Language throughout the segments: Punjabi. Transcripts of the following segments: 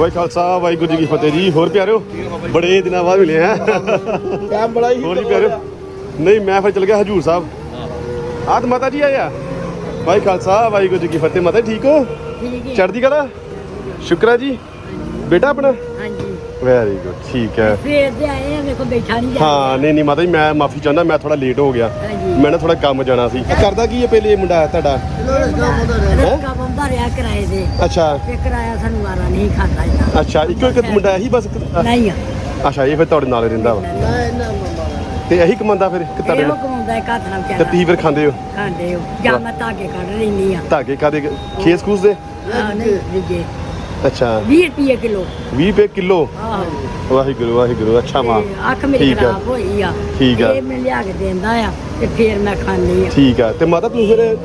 ਵਾਹਿ ਖਾਲਸਾ ਵਾਹਿਗੁਰੂ ਜੀ ਕੀ ਫਤਿਹ ਜੀ। ਹੋਰ ਪਿਆਰਿਓ ਬੜੇ ਦਿਨਾਂ ਬਾਅਦ ਮਿਲੇ ਆ ਟਾਈਮ ਬੜਾ ਹੀ ਹੋਰ ਜੀ ਪਿਆਰਿਓ। ਨਹੀਂ ਮੈਂ ਫਿਰ ਚਲ ਗਿਆ ਹਜੂਰ ਸਾਹਿਬ। ਆਤ ਮਾਤਾ ਜੀ ਆਇਆ ਵਾਹਿ ਖਾਲਸਾ ਵਾਹਿਗੁਰੂ ਜੀ ਕੀ ਫਤਿਹ। ਮਾਤਾ ਜੀ ਠੀਕ ਹੋ? ਠੀਕ ਹੈ। ਚੜ੍ਹਦੀ ਕਲਾ? ਸ਼ੁਕਰਾ ਜੀ। ਬੇਟਾ ਆਪਣਾ? ਹਾਂਜੀ। ਵੈਰੀ ਗੁੱਡ ਠੀਕ ਹੈ। ਫੇਰ ਦੇ ਆਏ ਆ ਮੇਰੇ ਕੋਲ ਬੈਠਾ ਨਹੀਂ ਜਾਂਦਾ ਹਾਂ ਨਹੀਂ ਨਹੀਂ ਮਾਤਾ ਜੀ ਮੈਂ ਮਾਫੀ ਚਾਹੁੰਦਾ ਮੈਂ ਥੋੜਾ ਲੇਟ ਹੋ ਗਿਆ। ਹਾਂਜੀ। ਮੈਂ ਨਾ ਥੋੜਾ ਕੰਮ ਜਾਣਾ ਸੀ। ਕਰਦਾ ਕੀ ਹੈ ਪਹਿਲੇ ਇਹ ਮੁੰਡਾ ਤੁਹਾਡਾ? ਰਸਕਾ ਬੰਦਾ ਰਿਆ ਕਿਰਾਏ ਦੇ ਅੱਛਾ। ਤੇ ਕਿਰਾਇਆ ਸਾਨੂੰ ਵਾਰਾ ਨਹੀਂ ਖਾਂਦਾ ਇੰਨਾ। ਅੱਛਾ ਇੱਕੋ ਇੱਕ ਮੁੰਡਾ ਇਹੀ ਬਸ ਨਹੀਂ ਆ। ਅੱਛਾ ਇਹ ਫਿਰ ਤੁਹਾਡੇ ਨਾਲ ਰਹਿੰਦਾ ਵਾ। ਤੇ ਇਹੀ ਕਮਾਉਂਦਾ ਫਿਰ ਕਿ ਤੁਹਾਡੇ ਇਹੋ ਨਾਲ? ਕਮਾਉਂਦਾ ਇੱਕ ਹੱਥ ਨਾਲ ਤੇ ਵਿਚਾਰਾ। ਤੁਸੀਂ ਫਿਰ ਖਾਂਦੇ ਹੋ? ਖਾਂਦੇ ਹੋ। ਜਾਂ ਮੈਂ ਧਾਗੇ ਕੱਢ ਲੈਂਦੀ ਆ ਧਾਗੇ ਕਾਦੇ ਖੇਸ ਖੂਸ ਦੇ? ਹਾਂ ਨਹੀਂ ਵਿਗੇ ਅੱਛਾ। 20 ਰੁਪਏ ਕਿਲੋ। 20 ਰੁਪਏ ਕਿਲੋ? ਆਹੋ। ਵਾਹਿਗੁਰੂ ਵਾਹਿਗੁਰੂ ਅੱਛਾ ਮਾਂ। ਤੇ ਅੱਖ ਮੇਰੀ ਠੀਕ ਆ। ਖਰਾਬ ਹੋਈ ਆ। ਠੀਕ ਆ। ਇਹ ਮੈਂ ਲਿਆ ਕੇ ਦਿੰਦਾ ਆ ਤੇ ਫੇਰ ਮੈਂ ਖਾਂਦੀ ਆ। ਠੀਕ ਆ। ਤੇ ਮਾਤਾ ਤੂੰ ਫਿਰ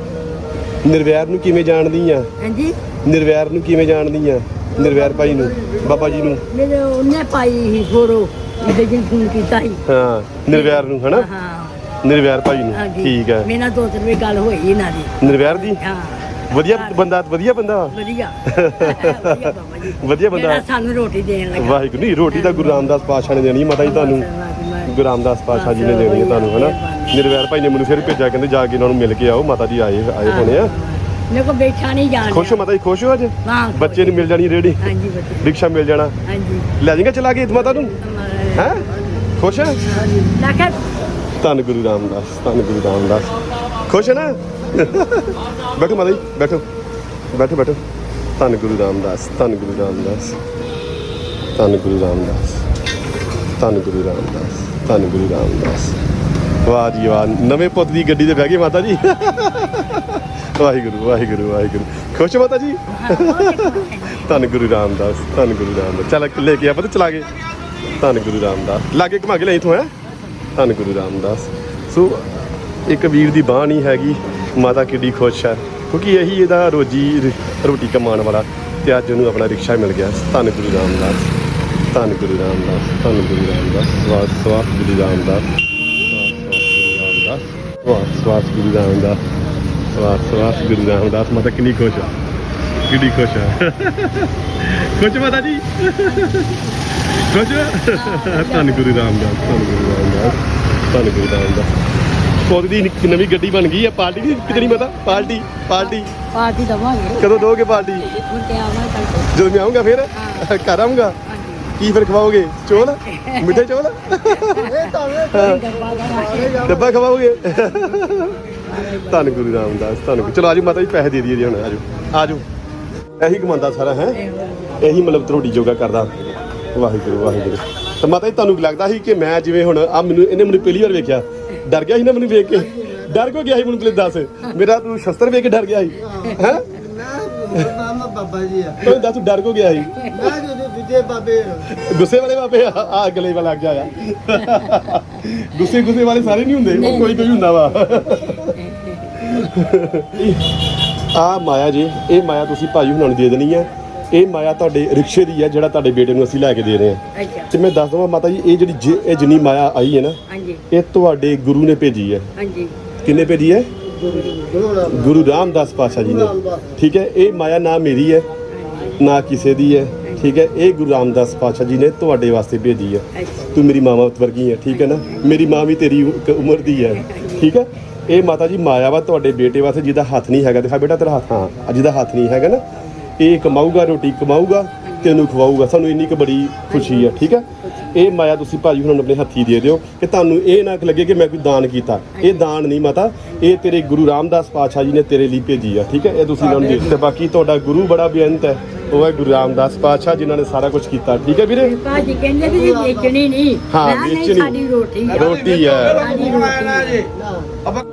ਨਿਰਵੈਰ ਨੂੰ ਕਿਵੇਂ ਜਾਣਦੀ ਆ? ਹਾਂਜੀ? ਨਿਰਵੈਰ ਨੂੰ ਕਿਵੇਂ ਜਾਣਦੀ ਆ? ਨਿਰਵੈਰ ਭਾਈ ਨੂੰ ਬਾਬਾ ਜੀ ਨੂੰ? ਮੇਰੇ ਉਹਨੇ ਪਾਈ ਸੀ ਫੋਟੋ ਜਿਹਦੇ ਜਿਨ ਫੋਨ ਕੀਤਾ ਸੀ। ਹਾਂ ਨਿਰਵੈਰ ਨੂੰ ਹਨਾ? ਹਾਂ। ਨਿਰਵੈਰ ਭਾਈ ਨੂੰ। ਹਾਂਜੀ। ਠੀਕ ਹੈ ਮੇਰੇ ਨਾਲ ਦੋ ਤਿੰਨ ਵਾਰੀ ਗੱਲ ਹੋਈ ਇਹਨਾਂ ਦੀ। ਨਿਰਵੈਰ ਦੀ? ਹਾਂ। ਵਧੀਆ ਬੰਦਾ ਵਧੀਆ ਬੰਦਾ? ਵਾ। ਵਧੀਆ। ਵਧੀਆ ਬਾਬਾ ਜੀ। ਵਧੀਆ ਬੰਦਾ। ਜਿਹੜਾ ਸਾਨੂੰ ਰੋਟੀ ਦੇਣ ਲੱਗਾ। ਵਾਹਿਗੁਰੂ ਨਹੀਂ ਰੋਟੀ ਤਾਂ ਗੁਰੂ ਰਾਮਦਾਸ ਪਾਤਸ਼ਾਹ ਨੇ ਦੇਣੀ ਮਾਤਾ ਜੀ ਤੁਹਾਨੂੰ। ਗੁਰੂ ਰਾਮਦਾਸ ਪਾਤਸ਼ਾਹ ਜੀ ਨੇ ਦੇਣੀ ਹੈ ਤੁਹਾਨੂੰ ਹਨਾ? ਨਿਰਵੈਰ ਭਾਈ ਨੇ ਮੈਨੂੰ ਫਿਰ ਭੇਜਿਆ ਕਹਿੰਦੇ ਜਾ ਕੇ ਇਹਨਾਂ ਨੂੰ ਮਿਲ ਕੇ ਆਓ ਮਾਤਾ ਜੀ ਆਏ ਆਏ ਹੋਣੇ ਆ। ਮੇਰੇ ਕੋ ਬੈਠਾ ਨਹੀਂ ਜਾਣ ਖੁਸ਼ ਹੋ ਮਾਤਾ ਜੀ ਖੁਸ਼ ਹੋ ਅੱਜ? ਹਾਂ ਬੱਚੇ ਨੂੰ ਮਿਲ ਜਾਣੀ ਰੇੜੀ? ਹਾਂਜੀ ਬੱਚੇ। ਰਿਕਸ਼ਾ ਮਿਲ ਜਾਣਾ? ਹਾਂਜੀ। ਲੈ ਜਾਏਗਾ ਚਲਾ ਕੇ ਮਾਤਾ ਨੂੰ? ਹੈ। ਖੁਸ਼ ਹੈ? ਲੱਗਾ ਧੰਨ ਗੁਰੂ ਰਾਮਦਾਸ ਧੰਨ ਗੁਰੂ ਰਾਮਦਾਸ। ਖੁਸ਼ ਹੈ ਨਾ? ਬੈਠੋ ਮਾਤਾ ਜੀ, ਬੈਠੋ ਬੈਠੋ ਬੈਠੋ। ਧੰਨ ਗੁਰੂ ਰਾਮਦਾਸ, ਧੰਨ ਗੁਰੂ ਰਾਮਦਾਸ, ਧੰਨ ਗੁਰੂ ਰਾਮਦਾਸ, ਧੰਨ ਗੁਰੂ ਰਾਮਦਾਸ, ਧੰਨ ਗੁਰੂ ਰਾਮਦਾਸ। ਵਾਹ ਜੀ ਵਾਹ, ਨਵੇਂ ਪੁੱਤ ਦੀ ਗੱਡੀ ਤੇ ਬਹਿ ਗਏ ਮਾਤਾ ਜੀ। ਵਾਹਿਗੁਰੂ ਵਾਹਿਗੁਰੂ ਵਾਹਿਗੁਰੂ। ਖੁਸ਼ ਮਾਤਾ ਜੀ? ਧੰਨ ਗੁਰੂ ਰਾਮਦਾਸ, ਧੰਨ ਗੁਰੂ ਰਾਮਦਾਸ। ਚੱਲ ਲੈ ਕੇ ਆ ਪਤਾ, ਚਲਾ ਗਏ ਧੰਨ ਗੁਰੂ ਰਾਮਦਾਸ। ਲਾਗੇ ਘੁਮਾ ਕੇ ਲੈ ਇਥੋਂ, ਹੈ? ਧੰਨ ਗੁਰੂ ਰਾਮਦਾਸ। ਸੋ ਇੱਕ ਵੀਰ ਦੀ ਬਾਹ ਨਹੀਂ ਹੈਗੀ, ਮਾਤਾ ਕਿੱਡੀ ਖੁਸ਼ ਹੈ। ਕਿਉਂਕਿ ਇਹੀ ਇਹਦਾ ਰੋਜੀ ਰੋਟੀ ਕਮਾਉਣ ਵਾਲਾ ਤੇ ਅੱਜ ਉਹਨੂੰ ਆਪਣਾ ਰਿਕਸ਼ਾ ਮਿਲ ਗਿਆ। ਧੰਨ ਗੁਰੂ ਰਾਮਦਾਸ, ਧੰਨ ਗੁਰੂ ਰਾਮਦਾਸ, ਧੰਨ ਗੁਰੂ ਰਾਮਦਾਸ, ਸਵਾਸ ਸਵਾਸ ਗੁਰੂ ਰਾਮਦਾਸ, ਸਵਾਸ ਸਵਾਸ ਗੁਰੂ ਰਾਮਦਾਸ, ਸਵਾਸ ਸਵਾਸ ਗੁਰੂ ਰਾਮਦਾਸ, ਮਾਤਾ ਕਿੰਨੀ ਖੁਸ਼ ਹੈ। ਕਿੰਨੀ ਖੁਸ਼ ਹੈ। ਖੁਸ਼ ਮਾਤਾ ਜੀ। ਖੁਸ਼ ਧੰਨ ਗੁਰੂ ਰਾਮਦਾਸ, ਧੰਨ ਗੁਰੂ ਰਾਮਦਾਸ, ਧੰਨ ਗੁਰੂ ਰਾਮਦਾਸ। ਪੌਦੀ ਦੀ ਨਿੱਕੀ ਨਵੀਂ ਗੱਡੀ ਬਣ ਗਈ ਹੈ ਪਾਰਟੀ ਦੀ ਕਿਤਨੀ ਪਤਾ? Party party. ਪਾਰਟੀ ਦਵਾਂਗੇ। ਕਦੋਂ ਦੋਗੇ ਪਾਰਟੀ? ਹੁਣ ਤੇ ਆਵਾਂ ਕੱਲ ਜਦੋਂ ਮੈਂ ਆਉਂਗਾ ਫਿਰ? ਘਰ ਆਉਂਗਾ ਕੀ ਫਿਰ ਖਵਾਓਗੇ? ਚੋਲ? ਮਿੱਠੇ ਚੋਲ? ਡੱਬਾ ਖਵਾਓਗੇ? ਧੰਨ ਗੁਰੂ ਰਾਮਦਾਸ ਧੰਨ ਗੁਰੂ। ਚਲੋ ਆਜੋ ਮਾਤਾ ਜੀ ਪੈਸੇ ਦੇ ਦਈਏ ਜੀ ਹੁਣ ਆਜੋ। ਆਜੋ। ਇਹੀ ਕਮਾਉਂਦਾ ਸਾਰਾ ਹੈ? ਇਹੀ ਮਤਲਬ ਤਰੋੜੀ ਜੋਗਾ ਕਰਦਾ। ਵਾਹਿਗੁਰੂ ਵਾਹਿਗੁਰੂ। ਤਾਂ ਮਾਤਾ ਜੀ ਤੁਹਾਨੂੰ ਕੀ ਲੱਗਦਾ ਸੀ ਕਿ ਮੈਂ ਜਿਵੇਂ ਹੁਣ ਆ ਮੈਨੂੰ ਇਹਨੇ ਮੈਨੂੰ ਪਹਿਲੀ ਵਾਰ ਵੇਖਿਆ। ਡਰ ਗਿਆ ਸੀ ਨਾ ਮੈਨੂੰ ਵੇਖ ਕੇ? ਡਰ ਕੋ ਗਿਆ ਸੀ ਮੈਨੂੰ ਪਹਿਲੇ ਦੱਸ? ਮੇਰਾ ਤੂੰ ਸ਼ਸਤਰ ਵੇਖ ਕੇ ਡਰ ਗਿਆ ਸੀ। ਹੈ? ਨਾਮ ਬਾਬਾ ਜੀ ਆ। ਤੂੰ ਦੱਸ ਤੂੰ ਡਰ ਕੋ ਗਿਆ ਸੀ? ਮੈਂ ਜਿਹੜੇ ਦੂਜੇ ਬਾਬੇ ਗੁੱਸੇ ਵਾਲੇ ਬਾਬੇ ਆ? ਆ ਗਲੇ ਵਾਲਾ ਲੱਗ ਗਿਆ ਆ ਗੁੱਸੇ ਗੁੱਸੇ ਵਾਲੇ ਸਾਰੇ ਨਹੀਂ ਹੁੰਦੇ ਉਹ ਕੋਈ ਕੋਈ ਹੁੰਦਾ ਵਾ। ਆ ਮਾਇਆ ਜੀ ਇਹ ਮਾਇਆ ਤੁਸੀਂ ਭਾਈ ਹੁਣਾਂ ਨੂੰ ਦੇ ਦੇਣੀ ਹੈ ਇਹ ਮਾਇਆ ਤੁਹਾਡੇ ਰਿਕਸ਼ੇ ਦੀ ਹੈ ਜਿਹੜਾ ਤੁਹਾਡੇ ਬੇਟੇ ਨੂੰ ਅਸੀਂ ਲੈ ਕੇ ਦੇ ਰਹੇ ਹਾਂ। ਅੱਛਾ। ਤੇ ਮੈਂ ਦੱਸ ਦਵਾਂ ਮਾਤਾ ਜੀ ਇਹ ਜਿਹੜੀ ਜਿ- ਇਹ ਜਿੰਨੀ ਮਾਇਆ ਆਈ ਹੈ ਨਾ ਹਾਂਜੀ। ਇਹ ਤੁਹਾਡੇ ਗੁਰੂ ਨੇ ਭੇਜੀ ਹੈ। ਹਾਂਜੀ। ਕਿੰਨੇ ਭੇਜੀ ਹੈ? ਗੁਰੂ ਰਾਮਦਾਸ। ਪਾਸ਼ਾ ਜੀ ਨੇ। ਠੀਕ ਹੈ ਇਹ ਮਾਇਆ ਨਾ ਮੇਰੀ ਹੈ ਨਾ ਕਿਸੇ ਦੀ ਹੈ। ਠੀਕ ਹੈ ਇਹ ਗੁਰੂ ਰਾਮਦਾਸ ਪਾਸ਼ਾ ਜੀ ਨੇ ਤੁਹਾਡੇ ਵਾਸਤੇ ਭੇਜੀ ਹੈ। ਅੱਛਾ। ਤੂੰ ਮੇਰੀ ਮਾਂ ਵਰਗੀ ਹੈ ਠੀਕ ਹੈ ਨਾ? ਮੇਰੀ ਮਾਂ ਵੀ ਤੇਰੀ ਉ- ਉਮਰ ਦੀ ਹੈ। ਠੀਕ ਹੈ? ਇਹ ਮਾਤਾ ਜੀ ਮਾਇਆ ਵਾ ਤੁਹਾਡੇ ਬੇਟੇ ਵਾਸਤੇ ਜਿਹਦਾ ਹੱਥ ਨਹੀਂ ਹੈਗਾ। ਦਿਖਾ ਬੇਟਾ ਤੇਰਾ ਹੱਥ ਹਾਂ ਆਹ ਜਿਹਦਾ ਹੱਥ ਨਹੀਂ ਹੈਗਾ ਨਾ। ਇਹ ਕਮਾਊਗਾ ਰੋਟੀ ਕਮਾਊਗਾ ਤੈਨੂੰ ਖਵਾਊਗਾ। ਸਾਨੂੰ ਇੰਨੀ ਕੁ ਬੜੀ ਖੁਸ਼ੀ ਹੈ ਠੀਕ ਹੈ ਇਹ ਮਾਇਆ ਤੁਸੀਂ ਭਾਜੀ ਉਹਨਾਂ ਨੂੰ ਆਪਣੇ ਹੱਥੀ ਦੇ ਦਿਓ ਕਿ ਤੁਹਾਨੂੰ ਇਹ ਨਾ ਲੱਗੇ ਕਿ ਮੈਂ ਕੋਈ ਦਾਨ ਕੀਤਾ। ਇਹ ਦਾਨ ਨਹੀਂ ਮਾਤਾ ਇਹ ਤੇਰੇ ਗੁਰੂ ਰਾਮਦਾਸ ਪਾਤਸ਼ਾਹ ਜੀ ਨੇ ਤੇਰੇ ਲਈ ਭੇਜੀ ਆ ਠੀਕ ਹੈ ਇਹ ਤੁਸੀਂ ਉਹਨਾਂ ਨੂੰ ਦੇ ਤੇ ਬਾਕੀ ਤੁਹਾਡਾ ਗੁਰੂ ਬੜਾ ਬੇਅੰਤ ਹੈ। ਉਹ ਹੈ ਗੁਰੂ ਰਾਮਦਾਸ ਪਾਤਸ਼ਾਹ ਜਿਨ੍ਹਾਂ ਨੇ ਸਾਰਾ ਕੁਝ ਕੀਤਾ। ਠੀਕ ਹੈ ਵੀਰੇ? ਭਾਜੀ ਕਹਿੰਦੇ ਵੀ ਇਹ ਵੇਚਣੀ ਨਹੀਂ। ਹਾਂ, ਮੈਂ ਨਹੀਂ ਵੇਚਣੀ। ਸਾਡੀ ਰੋਟੀ ਆ। ਰੋਟੀ ਹੈ ਸਾਡੀ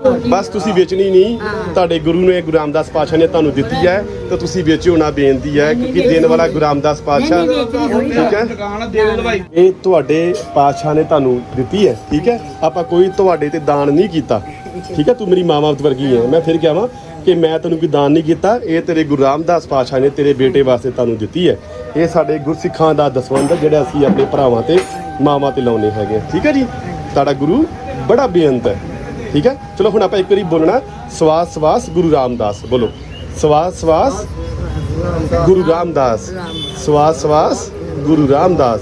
ਰੋਟੀ। ਬਸ ਤੁਸੀਂ ਵੇਚਣੀ ਨਹੀਂ। ਤੁਹਾਡੇ ਗੁਰੂ ਨੇ ਗੁਰੂ ਰਾਮਦਾਸ ਪਾਤਸ਼ਾਹ ਨੇ ਤੁਹਾਨੂੰ ਦਿੱਤੀ ਹੈ ਤੇ ਤੁਸੀਂ ਵੇਚਿਓ ਨਾ ਬੇਨਤੀ ਹੈ ਕਿਉਂਕਿ ਦੇਣ ਵਾਲਾ ਗੁਰੂ ਰਾਮਦਾਸ ਪਾਤਸ਼ਾਹ ਨਹੀਂ ਵੇਚਣੀ ਥੋੜ੍ਹੀ ਠੀਕ ਹੈ? ਦੁਕਾਨ ਦੇ ਦੇ ਭਾਈ ਇਹ ਤੁਹਾਡੇ ਪਾਤਸ਼ਾਹ ਨੇ ਤੁਹਾਨੂੰ ਦਿੱਤੀ ਹੈ ਠੀਕ ਹੈ? ਆਪਾਂ ਕੋਈ ਤੁਹਾਡੇ ਤੇ ਦਾਨ ਨਹੀਂ ਕੀਤਾ। ਠੀਕ ਹੈ? ਤੂੰ ਮੇਰੀ ਮਾਂ ਵਰਗੀ ਹੈ। ਮੈਂ ਫਿਰ ਕਹਾਂ ਕਿ ਮੈਂ ਤੈਨੂੰ ਕੋਈ ਦਾਨ ਨਹੀਂ ਕੀਤਾ, ਇਹ ਤੇਰੇ ਗੁਰੂ ਰਾਮਦਾਸ ਪਾਤਸ਼ਾਹ ਨੇ ਤੇਰੇ ਬੇਟੇ ਵਾਸਤੇ ਤੁਹਾਨੂੰ ਦਿੱਤੀ ਹੈ। ਇਹ ਸਾਡੇ ਗੁਰਸਿੱਖਾਂ ਦਾ ਦਸਵੰਧ ਜਿਹੜਾ ਅਸੀਂ ਆਪਣੇ ਭਰਾਵਾਂ ਤੇ, ਮਾਵਾਂ ਤੇ ਲਾਉਨੇ ਹੈਗੇ ਹਾਂ। ਠੀਕ ਹੈ ਜੀ? ਤੁਹਾਡਾ ਗੁਰੂ ਬੜਾ ਬੇਅੰਤ ਹੈ। ਠੀਕ ਹੈ? ਚਲੋ ਹੁਣ ਆਪਾਂ ਇੱਕ ਵਾਰੀ ਬੋਲਣਾ, ਸਵਾਸ ਸਵਾਸ ਗੁਰੂ ਰਾਮਦਾਸ, ਬੋਲੋ। ਸਵਾਸ ਸਵਾਸ ਗੁਰੂ ਰਾਮਦਾਸ। ਸਵਾਸ ਸਵਾਸ ਗੁਰੂ ਰਾਮਦਾਸ।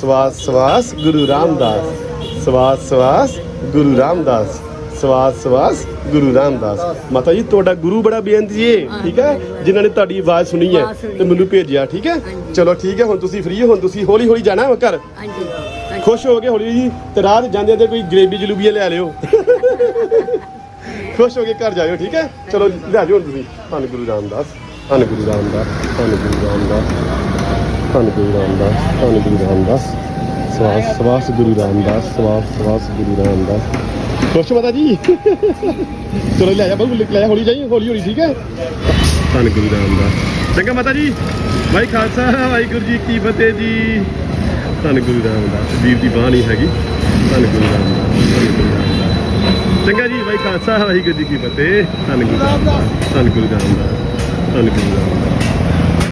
ਸਵਾਸ ਸਵਾਸ ਗੁਰੂ ਰਾਮਦਾਸ। ਸਵਾਸ ਸਵਾਸ ਗੁਰੂ ਰਾਮਦਾਸ। ਸਵਾਸ ਸਵਾਸ ਗੁਰੂ ਰਾਮਦਾਸ। ਮਾਤਾ ਜੀ ਤੁਹਾਡਾ ਗੁਰੂ ਬੜਾ ਬੇਅੰਤ ਜੀ। ਹੈ ਠੀਕ ਹੈ? ਜਿਨ੍ਹਾਂ ਨੇ ਤੁਹਾਡੀ ਆਵਾਜ਼ ਸੁਣੀ ਹੈ ਆਵਾਜ਼ ਸੁਣੀ ਤੇ ਮੈਨੂੰ ਭੇਜਿਆ ਠੀਕ ਹੈ। ਚਲੋ ਠੀਕ ਹੈ ਹੁਣ ਤੁਸੀਂ ਫ੍ਰੀ ਹੋ ਹੁਣ ਤੁਸੀਂ ਹੌਲੀ ਹੌਲੀ ਜਾਣਾ ਹੈ ਘਰ? ਹਾਂਜੀ। ਹਾਂਜੀ। ਖੁਸ਼ ਹੋ ਗਏ ਹੌਲੀ ਜੀ ਤੇ ਰਾਤ ਜਾਂਦੇ ਤੇ ਕੋਈ ਗਰੇਬੀ ਜਲੂਬੀਆਂ ਲਿਆ ਲਿਓ। ਖੁਸ਼ ਹੋ ਕੇ ਘਰ ਜਾਇਓ ਠੀਕ ਹੈ? ਚਲੋ ਲੈ ਜਾਓ ਹੁਣ ਤੁਸੀਂ। ਧੰਨ ਗੁਰੂ ਰਾਮਦਾਸ ਧੰਨ ਗੁਰੂ ਰਾਮਦਾਸ ਧੰਨ ਗੁਰੂ ਰਾਮਦਾਸ ਧੰਨ ਗੁਰੂ ਰਾਮਦਾਸ ਧੰਨ ਗੁਰੂ ਰਾਮਦਾਸ। ਸਵਾਸ ਸਵਾਸ ਗੁਰੂ ਰਾਮਦਾਸ ਸਵਾਸ ਸਵਾਸ ਗੁਰੂ ਰਾਮਦਾਸ। ਖੁਸ਼ ਮਾਤਾ ਜੀ ਚਲੋ ਲੈ ਜਾ ਬਬੂ, ਲੈ ਜਾ ਹੌਲੀ ਜਾਈ, ਹੌਲੀ ਹੌਲੀ, ਠੀਕ ਹੈ? ਧੰਨ ਗੁਰੂ ਰਾਮਦਾਸ। ਚੰਗਾ ਮਾਤਾ ਜੀ। ਭਾਈ ਖਾਲਸਾ ਵਾਹਿਗੁਰੂ ਜੀ ਕੀ ਫਤਿਹ ਜੀ। ਧੰਨ ਗੁਰੂ ਰਾਮਦਾਸ। ਵੀਰ ਦੀ ਬਾਹ ਨਹੀਂ ਹੈਗੀ। ਧੰਨ ਗੁਰੂ ਰਾਮਦਾਸ, ਧੰਨ ਚੰਗਾ ਜੀ ਭਾਈ ਖਾਲਸਾ ਵਾਹਿਗੁਰੂ ਜੀ ਕੀ ਫਤਿਹ। ਧੰਨ ਗੁਰੂ ਰਾਮਦਾਸ, ਧੰਨ ਗੁਰੂ ਰਾਮਦਾਸ, ਧੰਨ ਗੁਰੂ ਰਾਮਦਾਸ।